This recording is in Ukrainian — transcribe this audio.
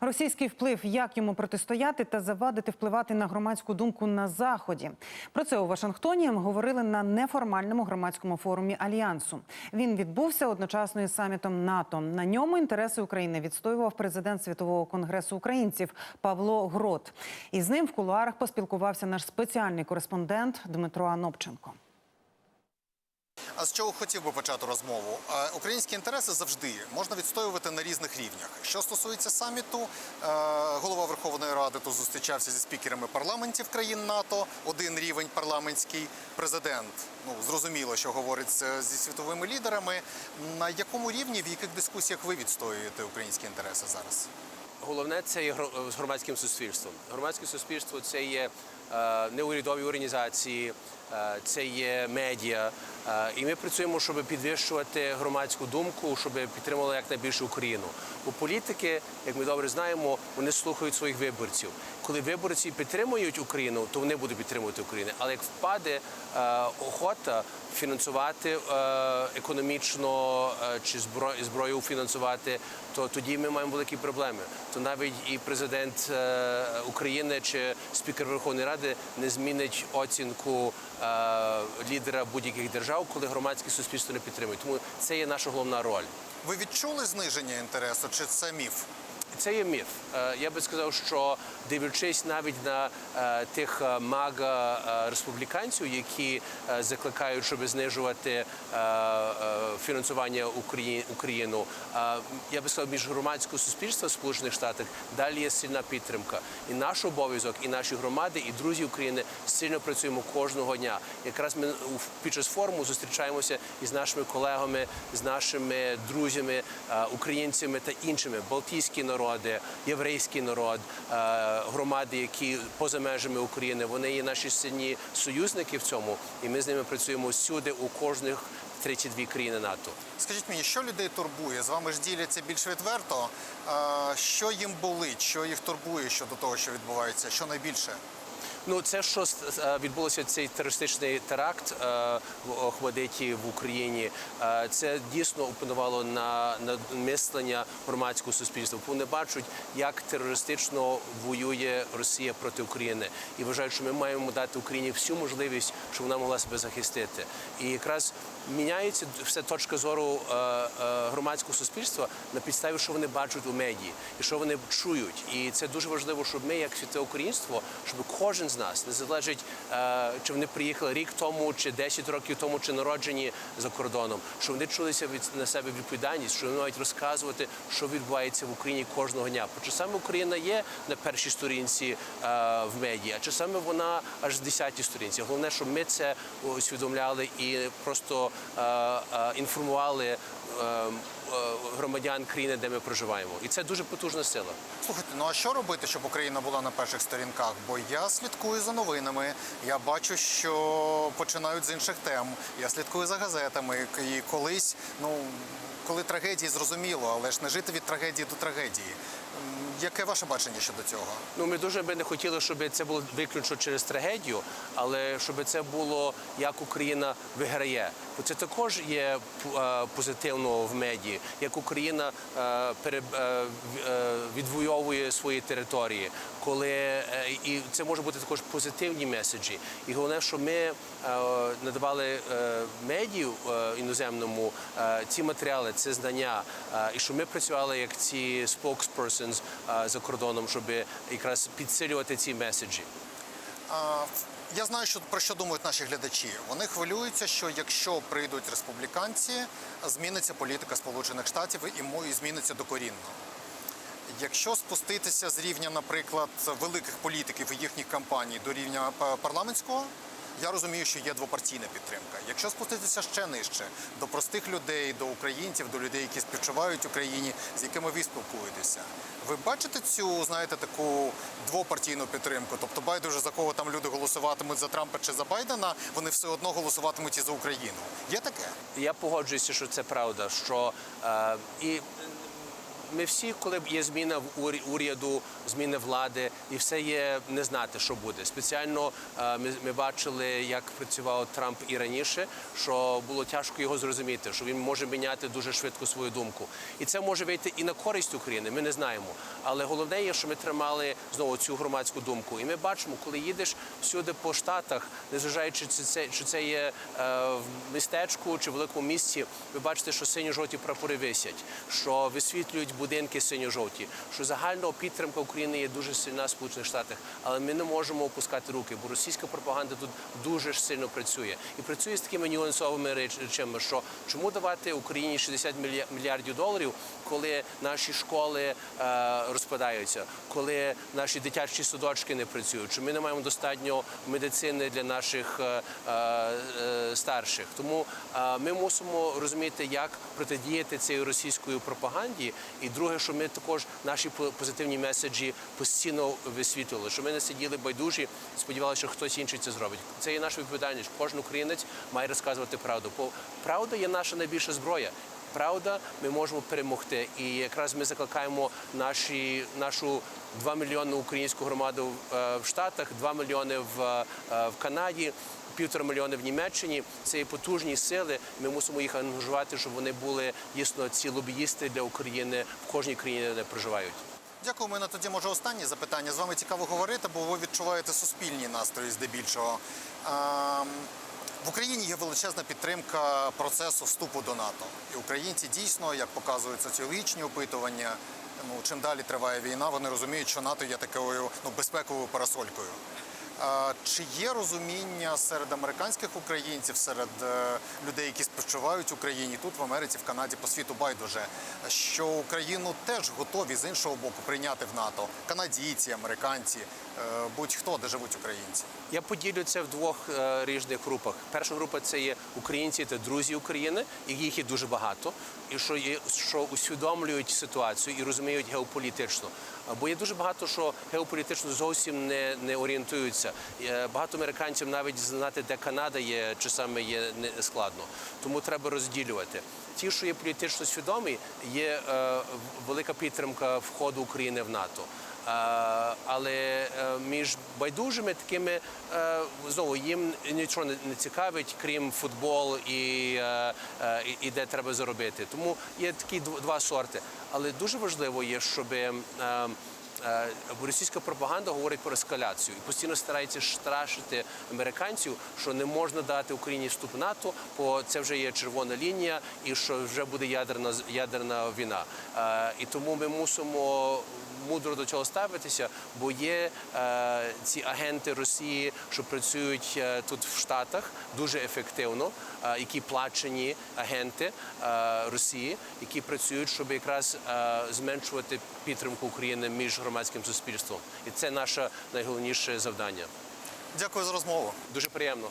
Російський вплив, як йому протистояти та завадити впливати на громадську думку на заході. Про це у Вашингтоні говорили на неформальному громадському форумі альянсу. Він відбувся одночасно із самітом НАТО. На ньому інтереси України відстоював президент світового конгресу українців Павло Грот. І з ним в кулуарах поспілкувався наш спеціальний кореспондент Дмитро Анопченко. А з чого хотів би почати розмову? Е, Українські інтереси завжди можна відстоювати на різних рівнях. Що стосується саміту, е, голова Верховної Ради тут зустрічався зі спікерами парламентів країн НАТО. Один рівень парламентський президент. Ну зрозуміло, що говорить зі світовими лідерами. На якому рівні, в яких дискусіях ви відстоюєте українські інтереси зараз? Головне це є з громадським суспільством. Громадське суспільство це є е, неурядові організації, це є медіа. Е, і ми працюємо, щоб підвищувати громадську думку, щоб підтримували якнайбільше Україну. Бо політики, як ми добре знаємо, вони слухають своїх виборців. Коли виборці підтримують Україну, то вони будуть підтримувати Україну. Але як впаде е, охота фінансувати е, економічно чи збро- зброю фінансувати, то тоді ми маємо великі проблеми. То навіть і президент України чи спікер Верховної Ради не змінить оцінку лідера будь-яких держав, коли громадське суспільство не підтримує. Тому це є наша головна роль. Ви відчули зниження інтересу, чи це міф? Це є міф. Е, Я би сказав, що дивлячись навіть на е, тих е, мага республіканців, які закликають, щоб знижувати фінансування Україну, я би сказав, між громадського суспільства в Сполучених Штатах далі є сильна підтримка. І наш обов'язок, і наші громади, і друзі України сильно працюємо кожного дня. Якраз ми під час форуму зустрічаємося із нашими колегами, з нашими друзями, українцями та іншими балтійські народи, єврейський народ, е, громади, які поза межами України, вони є наші сильні союзники в цьому, і ми з ними працюємо всюди у кожних 32 країни НАТО. Скажіть мені, що людей турбує? З вами ж діляться більш відверто. Е, Що їм болить, що їх турбує щодо того, що відбувається? Що найбільше? Ну, це що е, відбулося цей терористичний теракт е, в Охмадиті в Україні. е, Це дійсно опанувало на, на мислення громадського суспільства. Вони бачать, як терористично воює Росія проти України, і вважають, що ми маємо дати Україні всю можливість, щоб вона могла себе захистити. І якраз міняється все точка зору громадського суспільства на підставі, що вони бачать у медії і що вони чують. І це дуже важливо, щоб ми, як святе українство, щоб кожен з нас не залежить, е, чи вони приїхали рік тому, чи 10 років тому, чи народжені за кордоном, що вони чулися від на себе відповідальність, що вони мають розказувати, що відбувається в Україні кожного дня. Бо часами Україна є на першій сторінці е, в медіа, а часами вона аж з 10 сторінці. Головне, щоб ми це усвідомляли і просто е, інформували громадян країни, де ми проживаємо. І це дуже потужна сила. Слухайте, ну а що робити, щоб Україна була на перших сторінках? Бо я слідкую за новинами. Я бачу, що починають з інших тем. Я слідкую за газетами. І колись, ну коли трагедії зрозуміло, але ж не жити від трагедії до трагедії. Яке ваше бачення щодо цього? Ну, ми дуже би не хотіли, щоб це було виключно через трагедію, але щоб це було як Україна виграє. Бо це також є е, позитивно в медії, як Україна е, е, відвоює свої території, коли е, і це може бути також позитивні меседжі. І головне, що ми е, надавали е, медію іноземному ці матеріали, це знання, і що ми працювали як ці spokespersons за кордоном, щоб якраз підсилювати ці меседжі. Я знаю, що про що думають наші глядачі. Вони хвилюються, що якщо прийдуть республіканці, зміниться політика Сполучених Штатів і зміниться докорінно. Якщо спуститися з рівня, наприклад, великих політиків і їхніх кампаній до рівня парламентського, я розумію, що є двопартійна підтримка. Якщо спуститися ще нижче до простих людей, до українців, до людей, які співчувають Україні, з якими ви спілкуєтеся, ви бачите цю, знаєте, таку двопартійну підтримку? Тобто, байдуже за кого там люди голосуватимуть за Трампа чи за Байдена, вони все одно голосуватимуть і за Україну. Є таке? Я погоджуюся, що це правда. Що е, і ми всі, коли є зміна в уряду, зміни влади, і все є не знати, що буде. Спеціально е, ми, ми бачили, як працював Трамп і раніше, що було тяжко його зрозуміти, що він може міняти дуже швидко свою думку. І це може вийти і на користь України. Ми не знаємо. Але головне є, що ми тримали знову цю громадську думку. І ми бачимо, коли їдеш всюди по штатах, незважаючи чи це, чи це є е, в містечку чи великому місті, ви бачите, що синьо-жовті прапори висять, що висвітлюють будинки синьо-жовті, що загальна підтримка України є дуже сильна в Сполучених Штатах. Але ми не можемо опускати руки, бо російська пропаганда тут дуже ж сильно працює і працює з такими нюансовими речами, що чому давати Україні 60 мілья- мільярдів доларів, коли наші школи е, розпадаються, коли наші дитячі садочки не працюють, чи ми не маємо достатньо медицини для наших е, е, е, старших. Тому е, ми мусимо розуміти, як протидіяти цієї російської пропаганді. І друге, що ми також наші позитивні меседжі постійно висвітлювали, що ми не сиділи байдужі, сподівалися, що хтось інший це зробить. Це є наша відповідальність. Кожен українець має розказувати правду. Бо правда є наша найбільша зброя. Правда, ми можемо перемогти. І якраз ми закликаємо наші, нашу 2 мільйони українську громаду е, в Штатах, 2 мільйони в, е, в Канаді. Півтора мільйони в Німеччині це є потужні сили. Ми мусимо їх ангажувати, щоб вони були дійсно ці лобіїсти для України в кожній країні, де проживають. Дякую. Мене тоді може останнє запитання. З вами цікаво говорити, бо ви відчуваєте суспільні настрої здебільшого. В Україні є величезна підтримка процесу вступу до НАТО. І українці дійсно, як показують соціологічні опитування, ну чим далі триває війна, вони розуміють, що НАТО є такою ну, безпековою парасолькою. Чи є розуміння серед американських українців, серед е, людей, які співчувають Україні тут в Америці, в Канаді, по світу байдуже, що Україну теж готові з іншого боку прийняти в НАТО канадійці, американці, е, будь-хто, де живуть українці? Я поділю це в двох е, різних групах. Перша група це є українці та друзі України, і їх є дуже багато, і що є, що усвідомлюють ситуацію і розуміють геополітично. Бо є дуже багато, що геополітично зовсім не, не орієнтуються. Е, Багато американців навіть знати, де Канада є, часами є не складно. Тому треба розділювати. Ті, що є політично свідомі, є е, велика підтримка входу України в НАТО. Але е, між байдужими такими е, знову їм нічого не цікавить, крім футбол і, е, і, і де треба заробити. Тому є такі дв- два сорти. Але дуже важливо є, щоб російська пропаганда говорить про ескаляцію і постійно старається страшити американців, що не можна дати Україні вступ НАТО, бо це вже є червона лінія, і що вже буде ядерна ядерна війна. І тому ми мусимо мудро до цього ставитися, бо є е, ці агенти Росії, що працюють е, тут в Штатах дуже ефективно, е, які плачені агенти е, Росії, які працюють, щоб якраз е, зменшувати підтримку України між громадським суспільством. І це наше найголовніше завдання. Дякую за розмову. Дуже приємно.